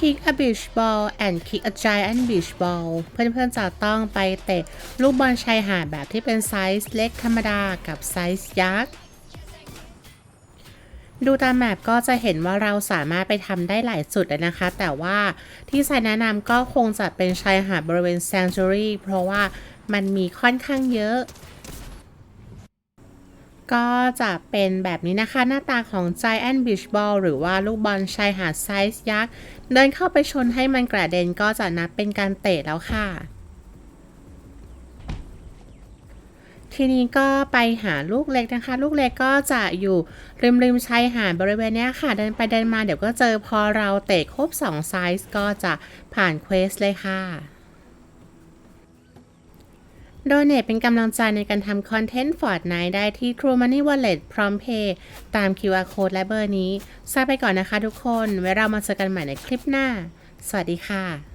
kick a beach ball and kick a giant beach ball เพื่อนๆจะต้องไปเตะลูกบอลชายหาดแบบที่เป็นไซส์เล็กธรรมดากับไซส์ยักษ์ดูตามแมปก็จะเห็นว่าเราสามารถไปทำได้หลายจุดเลยนะคะ แต่ว่าที่สายแนะนำก็คงจะเป็นชายหาดบริเวณ Sanctuary เพราะว่ามันมีค่อนข้างเยอะ ก็จะเป็นแบบนี้นะคะ หน้าตาของ Giant Beach Ball หรือว่าลูกบอลชายหาดไซส์ยักษ์ เดินเข้าไปชนให้มันกระเด็นก็จะนับเป็นการเตะแล้วค่ะ ทีนี้ก็ไปหาลูกเล็กนะคะ ลูกเล็กก็จะอยู่ริมริมชายหาดบริเวณนี้ค่ะ เดินไปเดินมาเดี๋ยวก็เจอพอเราเตะครบ2ไซส์ก็จะผ่านเควสเลยค่ะ โดเนทเป็นกำลังใจในการทำคอนเทนต์ฟอร์ดไนได้ที่ True Money Wallet พร้อมเพย์ตาม QR Code และเบอร์นี้ทราบไปก่อนนะคะทุกคน ไว้เรามาเจอกันใหม่ในคลิปหน้า สวัสดีค่ะ